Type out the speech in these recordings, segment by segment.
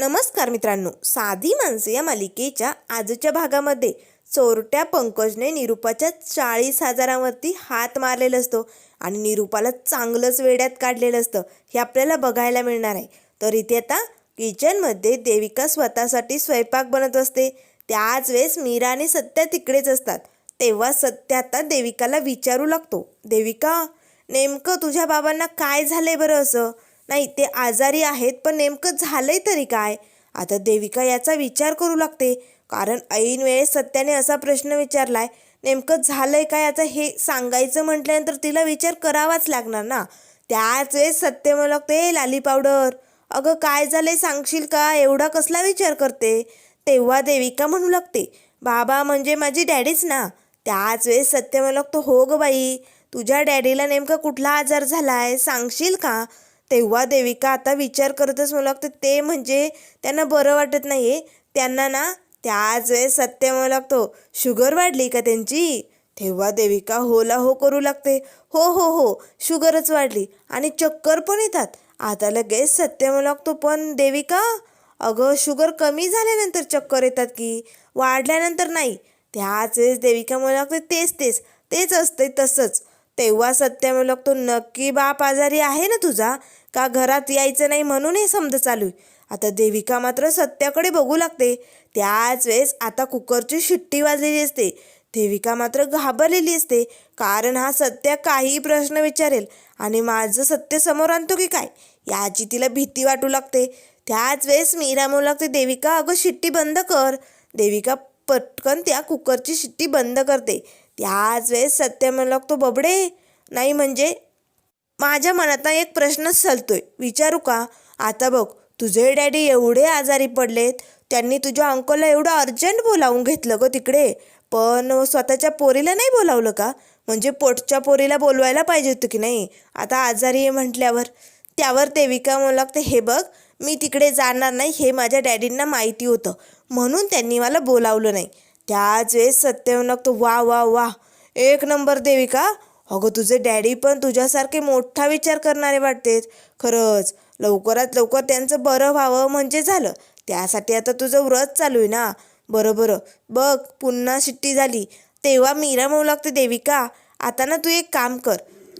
नमस्कार मित्रांनो साधी माणसे या मालिकेच्या आजच्या भागामध्ये चोरट्या पंकजने निरूपाच्या चाळीस हजारावरती हात मारलेला असतो आणि निरूपाला चांगलंच वेड्यात काढलेलं असतं. हे आपल्याला बघायला मिळणार आहे. तर इथे आता किचनमध्ये देविका स्वतःसाठी स्वयंपाक बनत असते. त्याच वेळेस मीरा आणि सत्या तिकडेच असतात. तेव्हा सत्य आता देविकाला विचारू लागतो. देविका नेमकं तुझ्या बाबांना काय झालंय बरं असं? नाही ते आजारी आहेत पण नेमकं झालंय तरी काय? आता देविका याचा विचार करू लागते. कारण ऐन वेळेस सत्याने असा प्रश्न विचारलाय नेमकं झालंय काय? आता हे सांगायचं म्हटल्यानंतर तिला विचार करावाच लागणार ना? त्याच वेळेस सत्य म्हणू लागते लाली पावडर अगं काय झालंय सांगशील का? एवढा कसला विचार करते? तेव्हा देविका म्हणू लागते बाबा म्हणजे माझी डॅडीच ना? त्याच वेळेस सत्य म्हणू लागतो हो ग बाई तुझ्या डॅडीला नेमका कुठला आजार झालाय? सांगशील का? तेव्हा देविका आता विचार करतच मला लागतं ते म्हणजे त्यांना बरं वाटत नाही त्यांना ना त्याच वेळेस सत्य म्हणू लागतो शुगर वाढली का त्यांची? तेव्हा देविका होला हो करू लागते. हो हो हो शुगरच वाढली आणि चक्कर पण येतात. आता लगेच सत्य म्हणू लागतो पण देविका अगं शुगर कमी झाल्यानंतर चक्कर येतात की? वाढल्यानंतर नाही. त्याच वेळेस देविका म्हणू लागते तेच तेच तेच असते तसंच. तेव्हा सत्य म्हणू लागतो नक्की बाप आजारी आहे ना तुझा? का घरात यायचं नाही म्हणून हे समज चालू आहे? आता देविका मात्र सत्याकडे बघू लागते. त्याच वेळेस आता कुकरची शिट्टी वाजलेली असते. देविका मात्र घाबरलेली असते. कारण हा सत्य काही प्रश्न विचारेल. आणि माझं सत्य समोर आणतो की काय? याची तिला भीती वाटू लागते. त्याच वेळेस मीरा म्हणू लागते देविका अगं शिट्टी बंद कर. देविका पटकन त्या कुकरची शिट्टी बंद करते. त्याच वेळेस सत्य म्हणू तो बबडे? नाही म्हणजे? माझ्या मनातनं एक प्रश्नच चालतोय विचारू का? आता बघ तुझे डॅडी एवढे आजारी पडलेत त्यांनी तुझ्या अंकलला एवढं अर्जंट बोलावून घेतलं ग तिकडे. पण स्वतःच्या पोरीला नाही बोलावलं का? म्हणजे पोटच्या पोरीला बोलवायला पाहिजे होतं की नाही? आता आजारी आहे म्हटल्यावर. त्यावर देविका म्हणू लागते हे बघ मी तिकडे जाणार नाही हे माझ्या डॅडींना माहिती होतं. म्हणून त्यांनी मला बोलावलं नाही. त्याच वेळेस सत्यवनक तो लागतो वा वा वा. एक नंबर देविका. अगं तुझे डॅडी पण तुझ्यासारखे मोठा विचार करणारे वाटतेत. खरंच लवकरात लवकर त्यांचं बरं व्हावं म्हणजे झालं. त्यासाठी आता तुझं व्रत चालू आहे ना? बरं बरं. बघ पुन्हा शिट्टी झाली. तेव्हा मीरा म्हणू लागते देविका आता ना तू एक काम कर.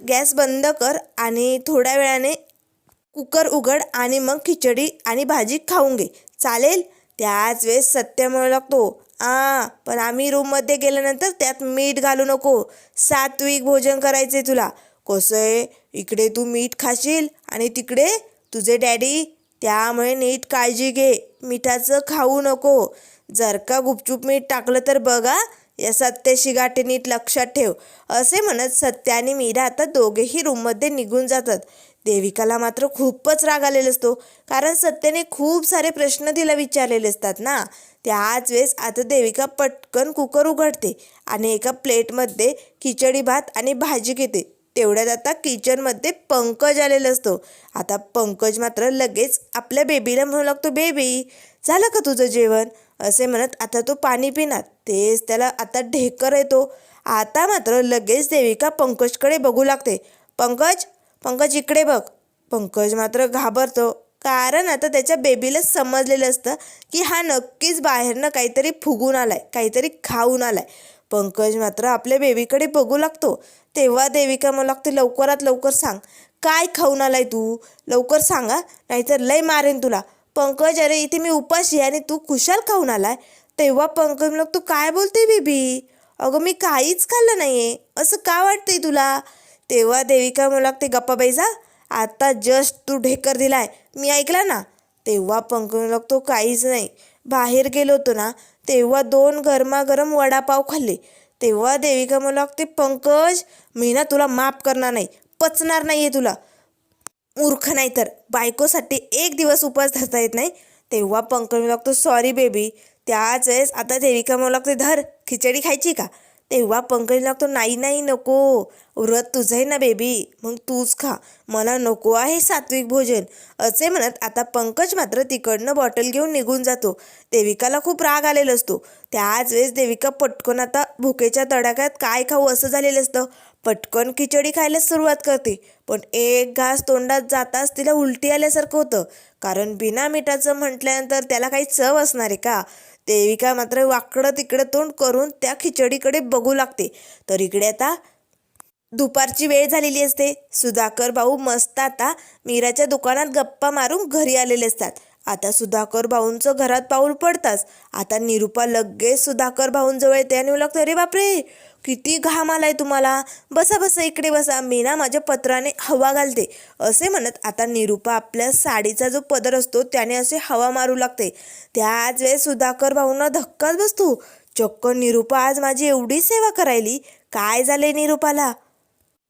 गॅस बंद कर आणि थोड्या वेळाने कुकर उघड आणि मग खिचडी आणि भाजी खाऊन घे. चालेल? त्याच वेळेस सत्य म्हणू लागतो आ पण आम्ही रूममध्ये गेल्यानंतर त्यात मीठ घालू नको. सात्विक भोजन करायचे तुला. कसं आहे? इकडे तू मीठ खाशील आणि तिकडे तुझे डॅडी. त्यामुळे नीट काळजी घे. मिठाचं खाऊ नको. जर का गुपचूप मीठ टाकलं तर बघा या सत्याशी गाठी नीट लक्षात ठेव. असे म्हणत सत्या आणि मीरा आता दोघेही रूममध्ये निघून जातात. देविकाला मात्र खूपच राग आलेला असतो. कारण सत्येने खूप सारे प्रश्न तिला विचारलेले असतात ना. त्याच वेळेस आता देविका पटकन कुकर उघडते आणि एका प्लेटमध्ये खिचडी भात आणि भाजी घेते. तेवढ्यात आता किचनमध्ये पंकज आलेला असतो. आता पंकज मात्र लगेच आपल्या बेबीला म्हणू लागतो बेबी झालं का तुझं जेवण? असे म्हणत आता तो पाणी पिणार. तेच त्याला आता ढेकर येतो. आता मात्र लगेच देविका पंकजकडे बघू लागते. पंकज पंकज इकडे बघ. पंकज मात्र घाबरतो. कारण आता त्याच्या बेबीला समजलेलं असतं की हा नक्कीच बाहेरनं काहीतरी फुगून आलाय काहीतरी खाऊन आलाय. पंकज मात्र आपल्या बेबीकडे बघू लागतो. तेव्हा देविका मला लागते लवकरात लवकर सांग. काय खाऊन आलाय तू? लवकर सांगा नाहीतर लय मारेन तुला. पंकज अरे इथे मी उपाशी आणि तू खुशाल खाऊन आलाय. तेव्हा पंकज मग तू काय बोलते बेबी अगं मी काहीच खाल्लं नाही आहे असं का वाटतंय तुला? तेव्हा देविका म्हणू लागते गप्पा बैजा आता जस्ट तू ढेकर दिलाय. मी ऐकला ना तेव्हा पंकज लागतो काहीच नाही. बाहेर गेलो होतो ना तेव्हा दोन गरमागरम वडापाव खाल्ले. तेव्हा देविका म्हणू लागते पंकज मी ना तुला माफ करणार नाही पचणार नाही आहे तुला. मूर्ख नाही तर बायकोसाठी एक दिवस उपवास धरता येत नाही. तेव्हा पंकज म्हणू लागतो सॉरी बेबी त्याच वेळेस आता देविका म्हणू लागते धर खिचडी खायची का? तेव्हा पंकज लागतो नाही नाही नको. व्रत तुझं आहे ना बेबी? मग तूच खा. मला नको आहे सात्विक भोजन. असे म्हणत आता पंकज मात्र तिकडनं बॉटल घेऊन निघून जातो. देविकाला खूप राग आलेला असतो. त्याच वेळेस देविका पटकन आता भुकेच्या तडाख्यात काय खाऊ? असं झालेलं असतं. पटकन खिचडी खायला सुरुवात करते. पण एक घास तोंडात जाताच तिला उलटी आल्यासारखं होतं. कारण बिना मिठाचं म्हटल्यानंतर त्याला काही चव असणार आहे का? देविका मात्र वाकडं तिकडं तोंड करून त्या खिचडीकडे बघू लागते. तर इकडे आता दुपारची वेळ झालेली असते. सुधाकर भाऊ मस्त आता मीराच्या दुकानात गप्पा मारून घरी आलेले असतात. आता सुधाकर भाऊंचं घरात पाऊल पडताच. आता निरुपा लगेच सुधाकर भाऊंजवळ येते आणि लागतं अरे बापरे! किती घाम आलाय तुम्हाला? बसा बसा इकडे बसा. मी ना माझ्या पत्राने हवा घालते. असे म्हणत आता निरुपा आपल्या साडीचा जो पदर असतो त्याने असे हवा मारू लागते. त्याच वेळेस सुधाकर भाऊंना धक्काच बसतो. चक्क निरुपा आज माझी एवढी सेवा करायली. काय झाले निरुपाला?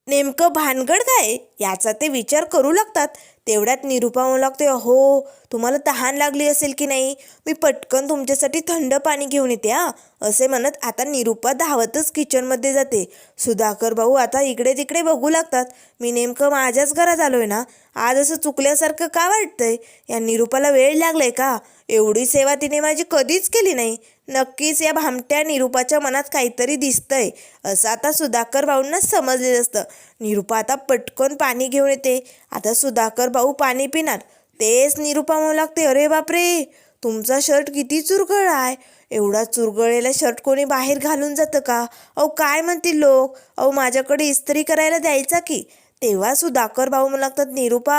नेमकं भानगड काय? याचा ते विचार करू लागतात. तेवढ्यात निरुपा म्हणू लागते अहो तुम्हाला तहान लागली असेल की नाही? मी पटकन तुमच्यासाठी थंड पाणी घेऊन येते हा. असे म्हणत आता निरुपा धावतच किचनमध्ये जाते. सुधाकर भाऊ आता इकडे तिकडे बघू लागतात. मी नेमकं माझ्याच घरात आलोय ना आज असं चुकल्यासारखं का वाटतंय? या निरुपाला वेळ लागलाय का? एवढी सेवा तिने माझी कधीच केली नाही. नक्कीच या भामट्या निरुपाच्या मनात काहीतरी दिसतंय असं आता सुधाकर भाऊंना समजलेलं असतं. निरुपा आता पटकन पाणी घेऊन येते. आता सुधाकर भाऊ पाणी पिणार. तेच निरुपा म्हणू लागते अरे बापरे! तुमचा शर्ट किती चुरगळ आहे. एवढा चुरगळलेला शर्ट कोणी बाहेर घालून जातं का? अहो काय म्हणतील लोक? अहो माझ्याकडे इस्त्री करायला द्यायचा की? तेव्हा सुधाकर भाऊ मला लागतात निरुपा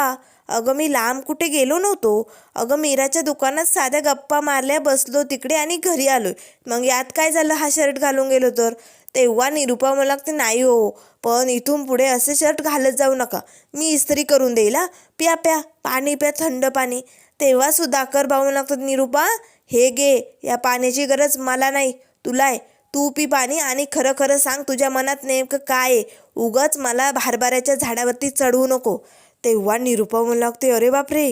अगं मी लांब कुठे गेलो नव्हतो. अगं मीराच्या दुकानात साध्या गप्पा मारल्या बसलो तिकडे आणि घरी आलोय. मग यात काय झालं? हा शर्ट घालून गेलो तर? तेव्हा निरुपा मला लागते नाही हो पण इथून पुढे असे शर्ट घालत जाऊ नका. मी इस्त्री करून देईल हा. प्या प्या. पाणी प्या थंड पाणी. तेव्हा सुधाकर भाऊ मला लागतात निरुपा हे घे. या पाण्याची गरज मला नाही. तुला आहे. तू पी पाणी आणि खरं खरं सांग तुझ्या मनात नेमकं काय आहे? उगाच मला भारबाऱ्याच्या झाडावरती चढवू नको. तेव्हा निरुपा म्हणू लागते अरे बापरे!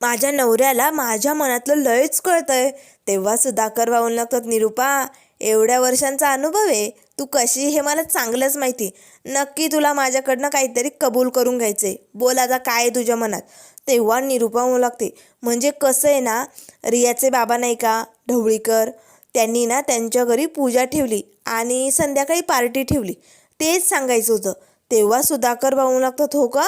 माझ्या नवऱ्याला माझ्या मनातलं लयच कळतंय. तेव्हा सुधाकर भाऊन लागतात निरुपा एवढ्या वर्षांचा अनुभव आहे. तू कशी हे मला चांगलंच माहिती नक्की तुला माझ्याकडनं काहीतरी कबूल करून घ्यायचंय. बोल आता काय आहे तुझ्या मनात. तेव्हा निरुपा म्हणू लागते म्हणजे कसं आहे ना रियाचे बाबा नाही का? ढवळीकर त्यांनी ना त्यांच्या घरी पूजा ठेवली आणि संध्याकाळी पार्टी ठेवली. तेच सांगायचं होतं. तेव्हा सुधाकर भाऊ लागतात हो का?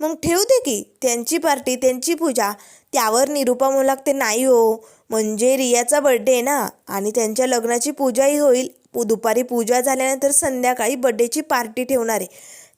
मग ठेवू दे की. त्यांची पार्टी त्यांची पूजा. त्यावर निरुपा म्हणू लागते नाही हो. म्हणजे रियाचा बड्डे आहे ना. आणि त्यांच्या लग्नाची पूजाही होईल. दुपारी पूजा झाल्यानंतर संध्याकाळी बड्डेची पार्टी ठेवणार आहे.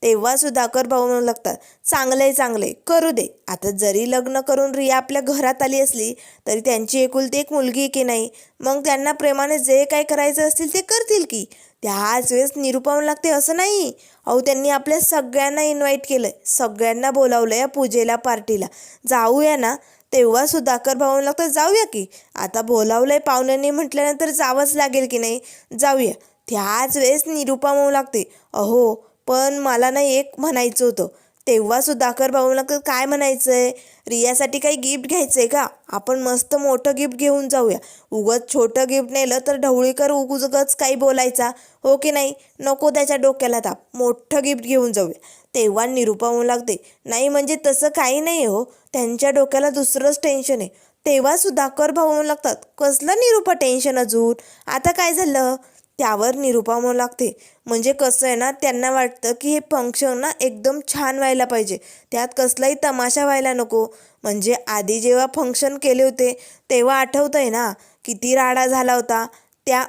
तेव्हा सुधाकर भाऊ म्हणू लागतात चांगले चांगले करू दे. आता जरी लग्न करून रिया आपल्या घरात आली असली तरी त्यांची एकुलती एक मुलगी आहे की नाही? मग त्यांना प्रेमाने जे काय करायचं असतील ते करतील की. त्याच वेळेस निरूपावून लागते असं नाही. अहो त्यांनी आपल्या सगळ्यांना इन्व्हाइट केलंय. सगळ्यांना बोलावलं या पूजेला पार्टीला. जाऊया ना. तेव्हा सुधाकर भाऊ म्हणू लागतात जाऊया की. आता बोलावलंय पाहुण्यांनी म्हटल्यानंतर जावंच लागेल की नाही? जाऊया. त्याच वेळेस निरूपा म्हणू लागते अहो पण मला ना एक म्हणायचं होतं. तेव्हा सुधाकर भाऊ काय म्हणायचं आहे रियासाठी काही गिफ्ट घ्यायचं आहे का? आपण मस्त मोठं गिफ्ट घेऊन जाऊया. उगत छोटं गिफ्ट नेलं तर ढवळीकर उगच काही बोलायचा. हो की नाही? नको त्याच्या डोक्याला ताप. मोठं गिफ्ट घेऊन जाऊया. तेव्हा निरूपा होऊ लागते नाही म्हणजे तसं काही नाही हो. त्यांच्या डोक्याला दुसरंच टेन्शन आहे. तेव्हा सुधाकर भाऊ लागतात कसलं निरूपा टेन्शन अजून? आता काय झालं? त्यावर निरुपा लागते. म्हणजे कसं आहे ना त्यांना वाटतं की हे फंक्शन ना एकदम छान व्हायला पाहिजे. त्यात कसलाही तमाशा व्हायला नको. म्हणजे आधी जेव्हा फंक्शन केले होते तेव्हा आठवतं आहे ना किती राडा झाला होता. त्या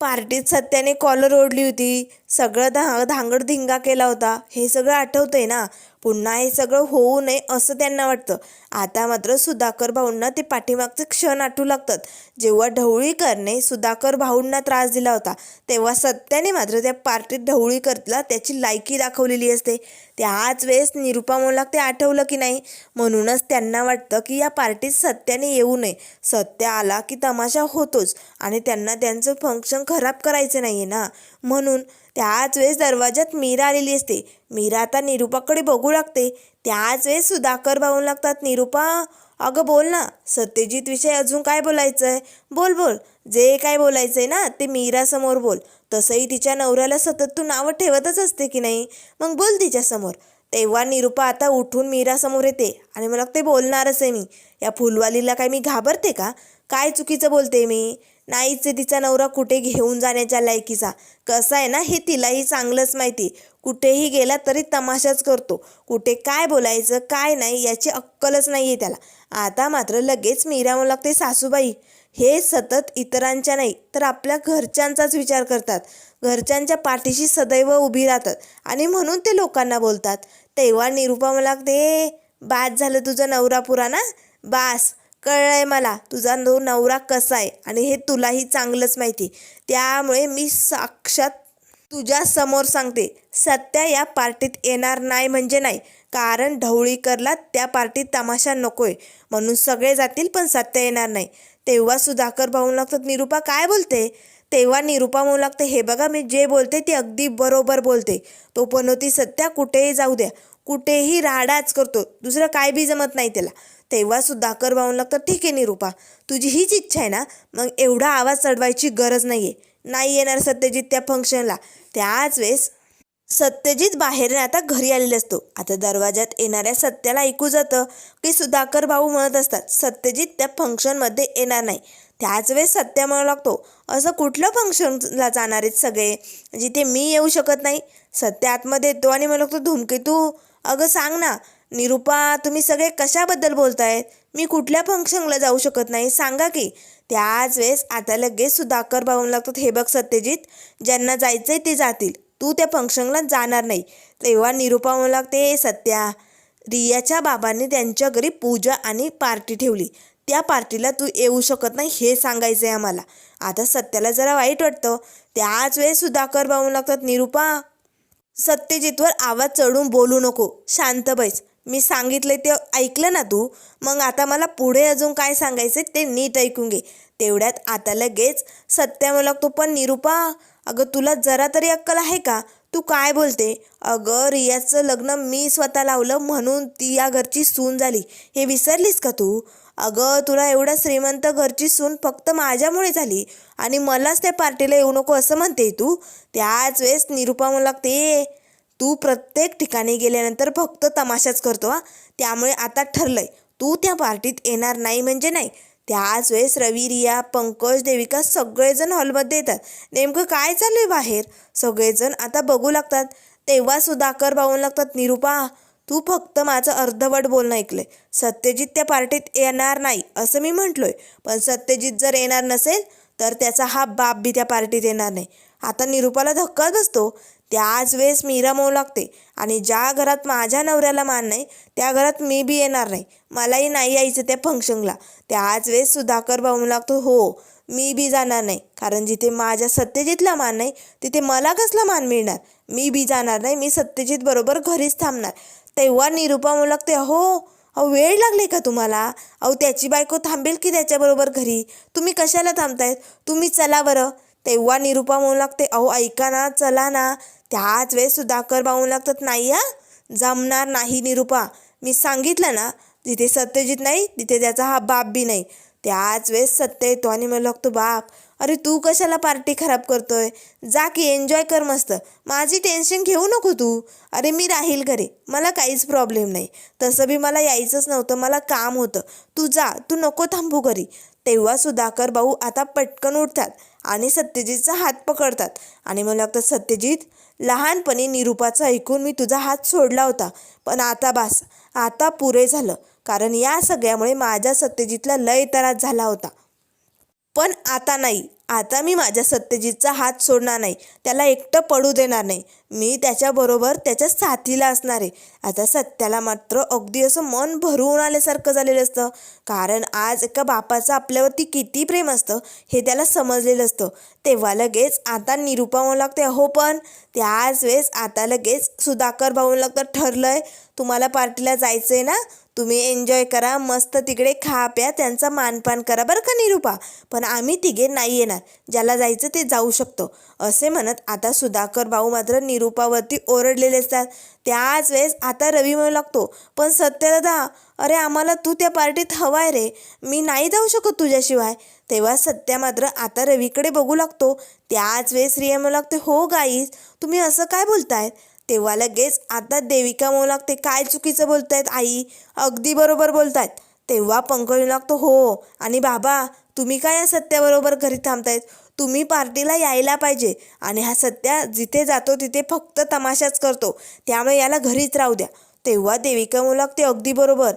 पार्टीत सत्याने कॉलर ओढली होती. सगळं धा धांगडधिंगा केला होता. हे सगळं आठवतंय ना? पुन्हा हे सगळं होऊ नये असं त्यांना वाटतं. आता मात्र सुधाकर भाऊंना ते पाठीमागचे क्षण आठवू लागतात. जेव्हा ढवळीकरने सुधाकर भाऊंना त्रास दिला होता तेव्हा सत्याने मात्र त्या पार्टीत ढवळीकरला त्याची लायकी दाखवलेली असते. त्याच वेळेस निरुपा म्हणू ते आठवलं की नाही? म्हणूनच त्यांना वाटतं की या पार्टीत सत्याने येऊ नये. सत्य आला की तमाशा होतोच आणि त्यांना त्यांचं फंक्शन खराब करायचं नाही आहे ना? म्हणून त्याच वेळेस दरवाजात मीरा आलेली असते. मीरा आता निरुपाकडे बघू लागते. त्याच वेळेस सुधाकर भाऊ लागतात निरुपा अगं बोल ना सत्यजित विषय अजून काय बोलायचं आहे बोल बोल. जे काय बोलायचं आहे ना ते मीरासमोर बोल. तसंही तिच्या नवऱ्याला सतत तू नावं ठेवतच असते की नाही? मग बोल तिच्यासमोर तेव्हा निरुपा आता उठून मीरासमोर येते आणि मला ते बोलणारच आहे मी. या फुलवालीला काय मी घाबरते का? काय चुकीचं बोलते मी? नाहीच तिचा नवरा कुठे घेऊन जाण्याच्या लायकीचा? कसं आहे ना हे तिलाही चांगलंच माहिती. कुठेही गेला तरी तमाशाच करतो. कुठे काय बोलायचं काय नाही याची अक्कलच नाही आहे त्याला. आता मात्र लगेच मीरा लागते सासूबाई. हे सतत इतरांच्या नाही तर आपल्या घरच्यांचाच विचार करतात. घरच्यांच्या पाठीशी सदैव उभी राहतात आणि म्हणून ते लोकांना बोलतात. तेव्हा निरुपा मला लागते बाद झालं तुझं नवरा पुराणा? बास. कळलंय मला तुझा नो नवरा कसा आहे आणि हे तुलाही चांगलंच माहिती. त्यामुळे मी साक्षात तुझ्या समोर सांगते सत्या या पार्टीत येणार नाही म्हणजे नाही. कारण ढवळीकरला त्या पार्टीत तमाशा नकोय. म्हणून सगळे जातील पण सत्या येणार नाही. तेव्हा सुधाकर भाऊ लागतात निरुपा काय बोलते? तेव्हा निरुपा म्हणू लागते हे बघा मी जे बोलते ते अगदी बरोबर बोलते. तो पण होती सत्या कुठेही जाऊ द्या. कुठेही राडाच करतो. दुसरं काय बी जमत नाही त्याला. तेव्हा सुधाकर भाऊ लागतं ठीक आहे निरूपा. तुझी हीच इच्छा आहे ना? मग एवढा आवाज चढवायची गरज नाही आहे नाही येणार सत्यजित त्या फंक्शनला. त्याच वेळेस सत्यजित बाहेर आता घरी आलेला असतो. आता दरवाजात येणाऱ्या सत्याला ऐकू जातं की सुधाकर भाऊ म्हणत असतात सत्यजित त्या फंक्शनमध्ये येणार नाही. त्याच वेळेस सत्या म्हणू लागतो असं कुठलं फंक्शनला जाणार आहेत सगळे? म्हणजे जिथे मी येऊ शकत नाही. सत्य आतमध्ये येतो आणि म्हणू लागतो धूमकेतू अगं सांग ना निरुपा तुम्ही सगळे कशाबद्दल बोलतायत? मी कुठल्या फंक्शनला जाऊ शकत नाही सांगा की. त्याच वेळेस आता लगेच सुधाकर भाऊ लागतात हे बघ सत्यजित ज्यांना जायचंय ते जातील. तू त्या फंक्शनला जाणार नाही. तेव्हा निरुपा म्हणू लागते सत्या रियाच्या बाबांनी त्यांच्या घरी पूजा आणि पार्टी ठेवली. त्या पार्टीला तू येऊ शकत नाही हे सांगायचं आहे आम्हाला. आता सत्याला जरा वाईट वाटतं. त्याच वेळेस सुधाकर भाऊ लागतात निरुपा सत्यजितवर आवाज चढून बोलू नको. शांत बैस. मी सांगितले ते ऐकलं ना तू? मग आता मला पुढे अजून काय सांगायचं ते नीट ऐकून घे. तेवढ्यात आता लगेच सत्या मला लागतो पण निरुपा अगं तुला जरा तरी अक्कल आहे का? तू काय बोलते? अगं रियाचं लग्न मी स्वतः लावलं म्हणून ती या घरची सून झाली. हे विसरलीस का तू? अगं तुला एवढं श्रीमंत घरची सून फक्त माझ्यामुळे झाली आणि मलाच त्या पार्टीला येऊ नको असं म्हणते तू. त्याच वेळेस निरुपा मला लागते तू प्रत्येक ठिकाणी गेल्यानंतर फक्त तमाशाच करतो हा. त्यामुळे आता ठरलंय तू त्या पार्टीत येणार नाही म्हणजे नाही. त्याच वेळेस रवी रिया पंकज देविका सगळेजण हॉलमध्ये येतात. नेमकं काय चालू आहे बाहेर? सगळेजण आता बघू लागतात. तेव्हा सुधाकर भाऊ लागतात निरुपा तू फक्त माझं अर्धवट बोलणं ऐकलंय. सत्यजित त्या पार्टीत येणार नाही असं मी म्हटलोय. पण सत्यजित जर येणार नसेल तर त्याचा हा बाप बी त्या पार्टीत येणार नाही. आता निरुपाला धक्काच बसतो. त्याच वेळेस मीरा मऊ लागते. आणि ज्या घरात माझ्या नवऱ्याला मान नाही त्या घरात मी बी येणार नाही. मलाही नाही यायचं त्या फंक्शनला. त्याच वेळेस सुधाकर भाऊ लागतो हो मी बी जाणार नाही. कारण जिथे माझ्या सत्यजितला मान नाही तिथे मला कसला मान मिळणार? मी बी जाणार नाही. मी सत्यजित बरोबर घरीच थांबणार. तेव्हा निरुपा म्हणू लागते अहो अहो वेळ लागले का तुम्हाला? अहो त्याची बायको थांबेल की त्याच्याबरोबर घरी? तुम्ही कशाला थांबतायत? तुम्ही चला बरं. तेव्हा निरुपा म्हणू लागते अहो ऐका ना चला ना. त्याच वेळेस सुधाकर भाऊ लागतात नाही हा जमणार नाही निरुपा मी सांगितलं ना जिथे सत्यजित नाही तिथे त्याचा हा बाप बी नाही. त्याच वेळेस सत्य येतो आणि मला लागतो बाप अरे तू कशाला पार्टी खराब करतोय? जा की एन्जॉय कर मस्त. माझी टेन्शन घेऊ नको तू. अरे मी राहील घरी. मला काहीच प्रॉब्लेम नाही. तसं बी मला यायचंच नव्हतं. मला काम होतं. तू जा. तू नको थांबू घरी. तेव्हा सुधाकर भाऊ आता पटकन उठतात आणि सत्यजितचा हात पकडतात. आणि मला लागतं सत्यजित लहानपणी निरुपाचं ऐकून मी तुझा हात सोडला होता. पण आता बास. आता पुरे झालं. कारण या सगळ्यामुळे माझ्या सत्यजितला लय त्रास झाला होता. पण आता नाही. आता मी माझ्या सत्यजितचा हात सोडणार नाही. त्याला एकटं पडू देणार नाही. मी त्याच्याबरोबर त्याच्या साथीला असणार आहे. आता सत्याला मात्र अगदी असं मन भरून आल्यासारखं झालेलं असतं. कारण आज एका बापाचं आपल्यावरती किती प्रेम असतं हे त्याला समजलेलं असतं. तेव्हा लगेच आता निरुपा म्हणू लागते. हो पण त्याच वेळेस आता लगेच सुधाकर भाऊ लागतं ठरलं आहे तुम्हाला पार्टीला जायचं आहे ना? तुम्ही एन्जॉय करा मस्त तिकडे खा प्या त्यांचा मानपान करा. बरं का निरुपा? पण आम्ही तिघे नाही येणार. ज्याला जायचं ते जाऊ शकतो. असे म्हणत आता सुधाकर भाऊ मात्र निरुपावरती ओरडलेले असतात. त्याच वेळेस आता रवी म्हणू लागतो पण सत्यदादा अरे आम्हाला तू त्या पार्टीत हवाय रे. मी नाही जाऊ शकत तुझ्याशिवाय. तेव्हा सत्या मात्र आता रवीकडे बघू लागतो. त्याच वेळेस रिया म्हणू लागते हो गाईस तुम्ही असं काय बोलतायत तेव्हा लगेच आता देविका म्हणू लागते काय चुकीचं बोलतायत आई? अगदी बरोबर बोलतायत. तेव्हा पंकज लागतो हो आणि बाबा तुम्ही काय या सत्याबरोबर घरी थांबतायत? तुम्ही पार्टीला यायला पाहिजे आणि हा सत्या जिथे जातो तिथे फक्त तमाशाच करतो. त्यामुळे याला घरीच राहू द्या. तेव्हा देविका मुलाक ते अगदी बरोबर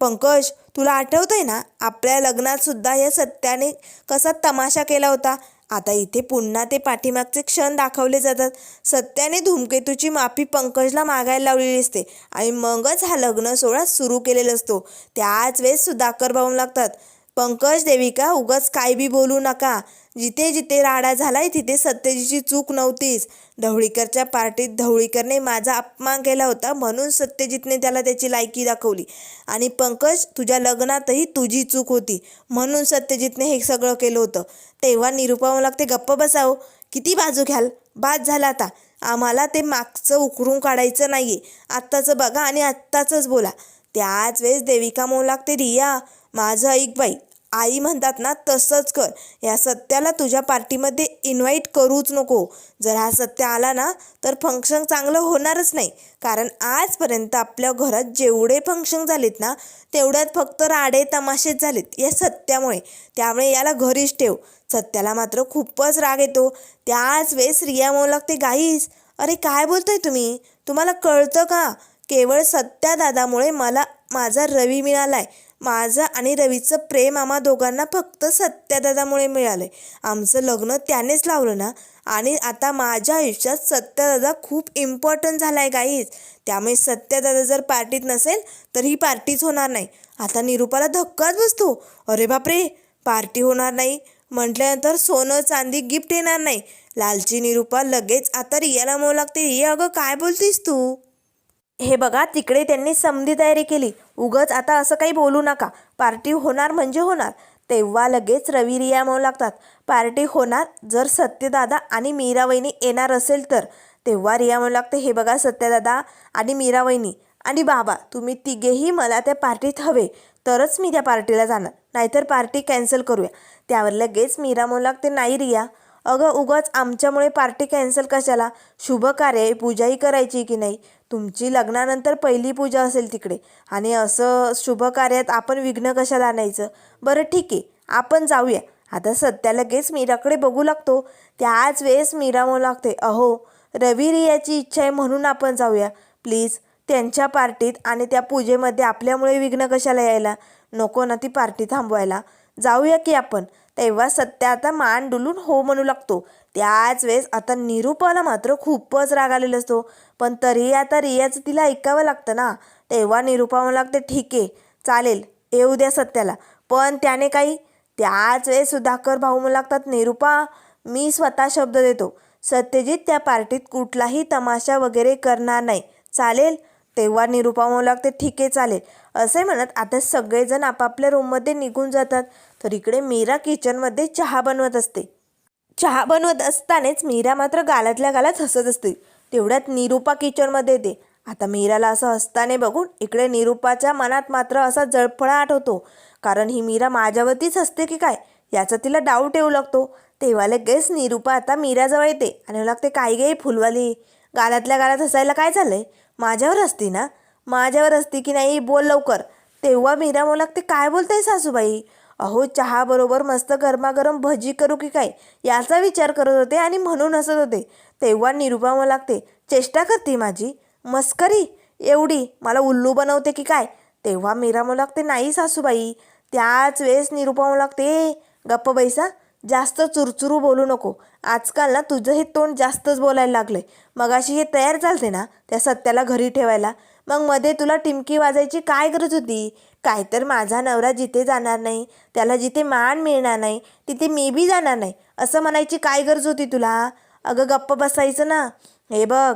पंकज तुला आठवतंय ना आपल्या लग्नात सुद्धा या सत्याने कसा तमाशा केला होता? आता इथे पुन्हा ते पाठीमागचे क्षण दाखवले जातात. सत्याने धूमकेतूची माफी पंकजला मागायला लावलेली असते आणि मगच हा लग्न सोहळा सुरू केलेला असतो. त्याच वेळेस सुधाकर भाऊ लागतात पंकज देविका उगाच काय बी बोलू नका. जिथे जिथे राडा झालाय तिथे सत्यजीची चूक नव्हतीच. ढवळीकरच्या पार्टीत ढवळीकरने माझा अपमान केला होता म्हणून सत्यजितने त्याला त्याची लायकी दाखवली. आणि पंकज तुझ्या लग्नातही तुझी चूक होती म्हणून सत्यजितने हे सगळं केलं होतं. तेव्हा निरुपा लागते गप्प बसाव किती बाजू घ्याल? बाद झाला आता. आम्हाला ते मागचं उकरून काढायचं नाही आहे आत्ताचं बघा आणि आत्ताचंच बोला. त्याच वेळेस देविका म्हणू लागते रिया माझं ऐक बाई आई म्हणतात ना तसंच कर. या सत्याला तुझ्या पार्टीमध्ये इन्व्हाइट करूच नको. जर हा सत्य आला ना तर फंक्शन चांगलं होणारच नाही. कारण आजपर्यंत आपल्या घरात जेवढे फंक्शन झालेत ना तेवढ्यात फक्त राडे तमाशेच झालेत या सत्यामुळे. त्यामुळे याला घरीच ठेव. सत्याला मात्र खूपच राग येतो. त्याच वेळेस रिया म्हणू लागते गाईस अरे काय बोलताय तुम्ही? तुम्हाला कळतं का? केवळ सत्या दादामुळे मला माझा रवी मिळालाय. माझं आणि रवीचं प्रेम आम्हा दोघांना फक्त सत्यादादामुळे आहे आमचं लग्न त्यानेच लावलं ना? आणि आता माझ्या आयुष्यात सत्यदादा खूप इम्पॉर्टंट झाला आहे गाईज त्यामुळे सत्यदादा जर पार्टीत नसेल तर ही पार्टीच होणार नाही. आता निरूपाला धक्काच बसतो. अरे बापरे पार्टी होणार नाही. म्हटल्यानंतर सोनं चांदी गिफ्ट येणार नाही. लालची निरूपा लगेच आता रियाला म्हणू लागते रिया अगं काय बोलतीस तू? हे बघा तिकडे त्यांनी समधी तयारी केली. उगच आता असं काही बोलू नका. पार्टी होणार म्हणजे होणार. तेव्हा लगेच रवी रिया म्हणू लागतात. पार्टी होणार जर सत्यदादा आणि मीरावहिनी येणार असेल तर. तेव्हा रिया म्हणू लागते हे बघा सत्यदादा आणि मीरावहिनी. आणि बाबा तुम्ही तिघेही मला त्या पार्टीत हवे. तरच मी त्या पार्टीला जाणार. नाहीतर पार्टी कॅन्सल करूया. त्यावर लगेच मीरा म्हणू लागते नाही रिया अगं उगाच आमच्यामुळे पार्टी कॅन्सल कशाला? शुभ कार्य आहे पूजाही करायची की नाही? तुमची लग्नानंतर पहिली पूजा असेल तिकडे. आणि असं शुभ कार्यात आपण विघ्न कशाला आणायचं? बरं ठीक आहे आपण जाऊया. आता सध्या लगेच मीराकडे बघू लागतो. त्याच वेळेस मीरा म्हणू लागते अहो रवी रियाची इच्छा आहे म्हणून आपण जाऊया. प्लीज त्यांच्या पार्टीत आणि त्या पूजेमध्ये आपल्यामुळे विघ्न कशाला यायला? नको ना ती पार्टी थांबवायला. जाऊया की आपण? तेव्हा सत्य आता मान डुलून हो म्हणू लागतो. त्याच वेळेस आता निरूपाला मात्र खूपच राग आलेला असतो. पण तरीही आता रियाचं तिला ऐकावं लागतं ना. तेव्हा निरूपा म्हणू लागते ठीक आहे चालेल येऊ द्या सत्याला. पण त्याने काही त्याच वेळेस सुधाकर भाऊ म्हणू लागतात निरूपा मी स्वतः शब्द देतो. सत्यजित त्या पार्टीत कुठलाही तमाशा वगैरे करणार नाही. चालेल तेव्हा निरूपा म्हणू लागते ठीक आहे चालेल. असे म्हणत आता सगळेजण आपापल्या रूममध्ये निघून जातात. तर इकडे मीरा किचनमध्ये चहा बनवत असते. चहा बनवत असतानाच मीरा मात्र गालातल्या गालात हसत असते. तेवढ्यात निरूपा किचनमध्ये येते. आता मीराला असं हसताने बघून इकडे निरूपाच्या मनात मात्र असा जळफळाट होतो. कारण ही मीरा माझ्यावरतीच हसते की काय? याचा तिला डाऊट येऊ लागतो. तेव्हा लगेच निरूपा आता मीराजवळ येते आणि लागते काय गे फुलवाली? गालातल्या गालात हसायला काय झालंय? माझ्यावर असती ना? माझ्यावर असती की नाही? बोल लवकर. तेव्हा मीरा मला लागते काय बोलताय सासूबाई? अहो चहाबरोबर मस्त गरमागरम भजी करू की काय? याचा विचार करत होते आणि म्हणून हसत होते. तेव्हा निरूपा लागते चेष्टा करते माझी? मस्करी? एवढी? मला उल्लू बनवते की काय? तेव्हा मीरा म्हणू लागते नाही सासूबाई. त्याच वेळेस निरूपा लागते गप्प बैसा. जास्त चुरचुरू बोलू नको. आजकाल ना तुझं हे तोंड जास्तच बोलायला लागलंय. मगाशी हे तयार चालते ना त्या सत्याला घरी ठेवायला. मग मध्ये तुला टिमकी वाजायची काय गरज होती? काय तर माझा नवरा जिथे जाणार नाही त्याला जिथे मान मिळणार नाही तिथे मी बी जाणार नाही असं म्हणायची काय गरज होती तुला? अगं गप्प बसायचं ना. हे बघ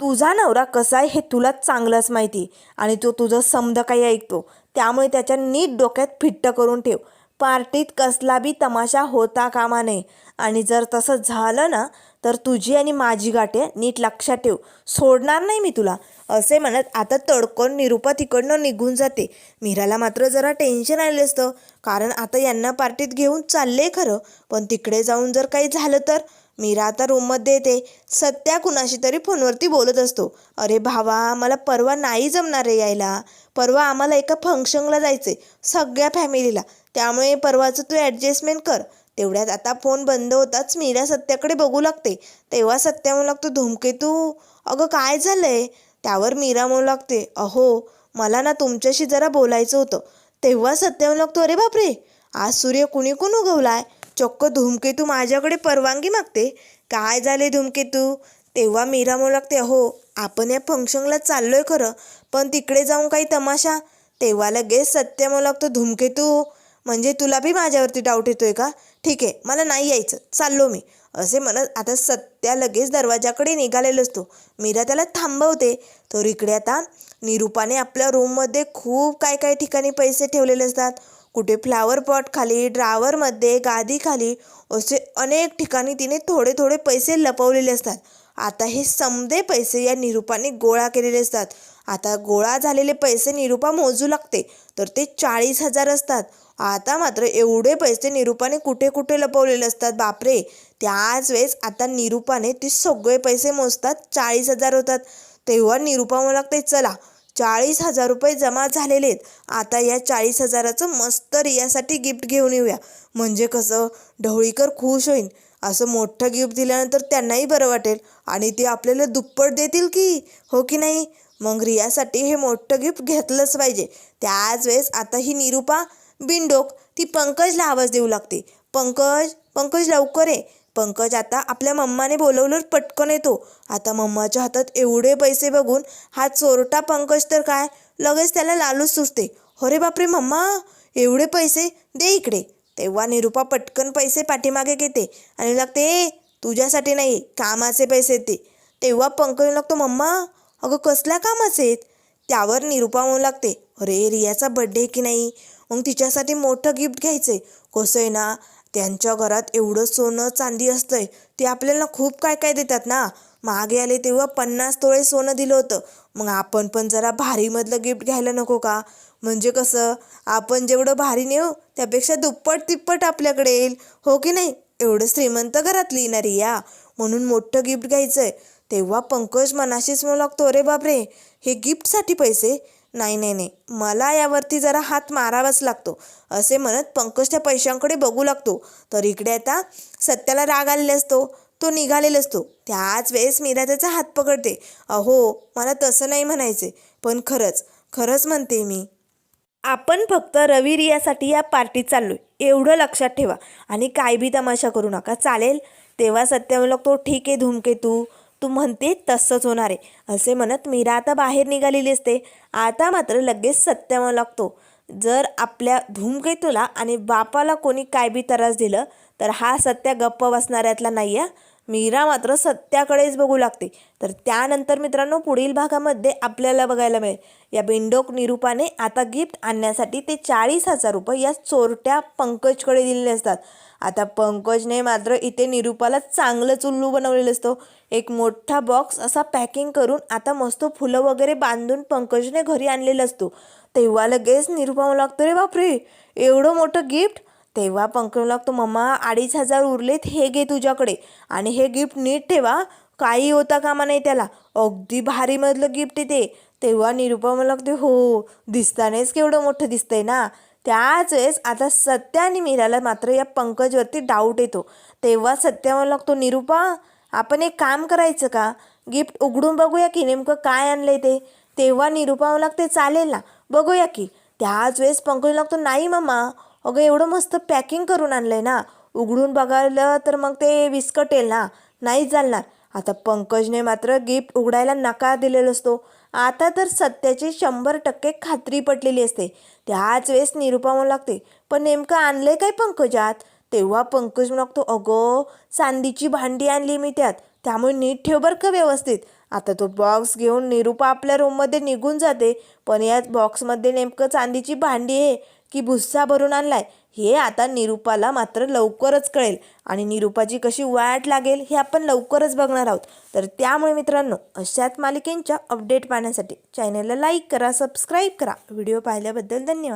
तुझा नवरा कसा आहे हे तुला चांगलंच माहिती आणि तो तुझं समद काही ऐकतो त्यामुळे त्याच्या नीट डोक्यात फिट्ट करून ठेव. पार्टीत कसला बी तमाशा होता कामा नये आणि जर तसं झालं ना तर तुझी आणि माझी गाठे नीट लक्षात ठेव. सोडणार नाही मी तुला. असे म्हणत आता तडकन निरूपा तिकडनं निघून जाते. मीराला मात्र जरा टेन्शन आले असतं. कारण आता यांना पार्टीत घेऊन चालले खरं. पण तिकडे जाऊन जर काही झालं तर? मीरा आता रूममध्ये येते. सत्या कुणाशी तरी फोनवरती बोलत असतो. अरे भावा मला परवा नाही जमणार रे यायला. परवा आम्हाला एका फंक्शनला जायचे सगळ्या फॅमिलीला. त्यामुळे परवाचं तू ॲडजस्टमेंट कर. तेवढ्यात आता फोन बंद होताच मीरा सत्याकडे बघू लागते. तेव्हा सत्या म्हणू लागतो धूमकेतू अगं काय झालंय? त्यावर मीरा म्हणू लागते अहो मला ना तुमच्याशी जरा बोलायचं होतं. तेव्हा सत्य म्हणू लागतो अरे बापरे आज सूर्य कुणी कोण उगवलाय? चक्क धूमकेतू माझ्याकडे परवानगी मागते? काय झाले धूमकेतू? तेव्हा मीरा म्हणू लागते अहो आपण या फंक्शनला चाललोय खरं पण तिकडे जाऊन काही तमाशा? तेव्हा लगेच सत्य म्हणू लागतो धूमकेतू म्हणजे तुला बी माझ्यावरती डाऊट येतोय का? ठीक आहे मला नाही यायचं. चाललो मी. असे म्हणत आता सत्या लगेच दरवाजाकडे निघालेला असतो. मीरा त्याला थांबवते. तर इकडे आता निरूपाने आपल्या रूममध्ये खूप काय काय ठिकाणी पैसे ठेवलेले असतात. कुठे फ्लावर पॉट खाली ड्रावरमध्ये गादीखाली असे अनेक ठिकाणी तिने थोडे थोडे पैसे लपवलेले असतात. आता हे समदे पैसे या निरूपाने गोळा केलेले असतात. आता गोळा झालेले पैसे निरूपा मोजू लागते. तर ते चाळीस हजार असतात. आता मात्र एवढे पैसे निरूपाने कुठे कुठे लपवलेले असतात? बापरे! त्याच वेळेस आता निरूपाने ते सगळे पैसे मोजतात चाळीस हजार होतात. तेव्हा निरूपा म्हणू लागते चला चाळीस हजार रुपये जमा झालेले आहेत आता या चाळीस हजाराचं मस्त रियासाठी गिफ्ट घेऊन येऊया. म्हणजे कसं? ढवळीकर खुश होईल असं मोठं गिफ्ट दिल्यानंतर त्यांनाही बरं वाटेल. आणि ते आपल्याला दुप्पट देतील की? हो की नाही? मग रियासाठी हे मोठं गिफ्ट घेतलंच पाहिजे. त्याच वेळेस आता ही निरूपा बिनडोक ती पंकजला आवाज देऊ लागते. पंकज पंकज लवकर आहे पंकज आता आपल्या मम्माने बोलवलं पटकन येतो. आता मम्माच्या हातात एवढे पैसे बघून हा चोरटा पंकज तर काय? लगेच त्याला लालूच सुचते. अरे बापरे मम्मा एवढे पैसे? दे इकडे. तेव्हा निरूपा पटकन पैसे पाठीमागे घेते आणि लागते ए तुझ्यासाठी नाही कामाचे पैसे ते. तेव्हा पंकज लागतो मम्मा अगं कसल्या कामाचे आहेत? त्यावर निरूपा म्हणू लागते अरे रियाचा बड्डे की नाही? मग तिच्यासाठी मोठं गिफ्ट घ्यायचं आहे कसं आहे ना त्यांच्या घरात एवढं सोनं चांदी असतंय ते आपल्याला खूप काय काय देतात ना? मागे आले तेव्हा पन्नास तोळे सोनं दिलं होतं. मग आपण पण जरा भारीमधलं गिफ्ट घ्यायला नको का? म्हणजे कसं? आपण जेवढं भारी नेऊ त्यापेक्षा दुप्पट तिप्पट आपल्याकडे येईल. हो की नाही? एवढं श्रीमंत घरातली लिहिणार या. म्हणून मोठं गिफ्ट घ्यायचं आहे तेव्हा पंकज मनाशीच म्हणू लागतो अरे बापरे! हे गिफ्टसाठी पैसे? नाही नाही नाही. मला यावरती जरा हात मारावाच लागतो. असे म्हणत पंकज त्या पैशांकडे बघू लागतो. तर इकडे आता सत्याला राग आलेला असतो. तो निघालेला असतो. त्याच वेळेस मीरा त्याचा हात पकडते. अहो मला तसं नाही म्हणायचे. पण खरंच खरंच म्हणते मी. आपण फक्त रवी रियासाठी या पार्टीत चाललोय. एवढं लक्षात ठेवा. आणि काय बी तमाशा करू नका. चालेल? तेव्हा सत्य म्हणलं तो ठीक आहे धूमकेतू तू म्हणते तसंच होणार आहे. असे म्हणत मीरा आता बाहेर निघालेली असते. आता मात्र लगेच सत्य लागतो. जर आपल्या धूमकेतूला आणि बापाला कोणी काय बी त्रास दिलं तर हा सत्य गप्प बसणाऱ्यातला नाही आहे मीरा मात्र सत्याकडेच बघू लागते. तर त्यानंतर मित्रांनो पुढील भागामध्ये आपल्याला बघायला मिळेल. या बिंडोक निरूपाने आता गिफ्ट आणण्यासाठी ते चाळीस हजार रुपये या चोरट्या पंकजकडे दिलेले असतात. आता पंकजने मात्र इथे निरूपाला चांगलंच उल्लू बनवलेलं असतो. एक मोठा बॉक्स असा पॅकिंग करून आता मस्त फुलं वगैरे बांधून पंकजने घरी आणलेलं असतो. तेव्हा लगेच निरूपा लागतो रे बापरे! एवढं मोठं गिफ्ट तेव्हा पंकज लागतो मम्मा अडीच हजार उरलेत हे घे तुझ्याकडे. आणि हे गिफ्ट नीट ठेवा काही होता कामा नाही त्याला. अगदी भारीमधलं गिफ्ट आहे ते. तेव्हा निरुपमा मला लागते हो दिसतानेच केवढं मोठं दिसतंय ना. त्याच वेळेस आता सत्या आणि मीराला मात्र या पंकजवरती डाऊट येतो. तेव्हा सत्या म्हणू लागतो निरुपा आपण एक काम करायचं का? गिफ्ट उघडून बघूया की नेमकं काय आणलंय ते? तेव्हा निरुपा मला लागते चालेल ना बघूया की. त्याच वेळेस पंकज लागतो नाही मम्मा अगं एवढं मस्त पॅकिंग करून आणलं आहे ना. उघडून बघायला तर मग ते विस्कटेल ना. नाही चालणार. आता पंकजने मात्र गिफ्ट उघडायला नकार दिलेला असतो. आता तर सत्याची शंभर टक्के खात्री पटलेली असते. त्याच वेळेस निरुपा म्हणू लागते पण नेमकं आणलंय काय पंकजात तेव्हा पंकज लागतो अगं चांदीची भांडी आणली मी त्यात. त्यामुळे नीट ठेव बरं का व्यवस्थित. आता तो बॉक्स घेऊन निरुपा आपल्या रूममध्ये निघून जाते. पण या बॉक्समध्ये नेमकं चांदीची भांडी आहे. की भुस्सा भरून आणलाय हे आता निरूपाला मात्र लवकरच कळेल. आणि निरूपाची कशी वाट लागेल हे आपण लवकरच बघणार आहोत. तर त्यामुळे मित्रांनो अशाच मालिकेंच्या अपडेट पाहण्यासाठी चॅनलला लाईक करा सबस्क्राईब करा. व्हिडिओ पाहिल्याबद्दल धन्यवाद.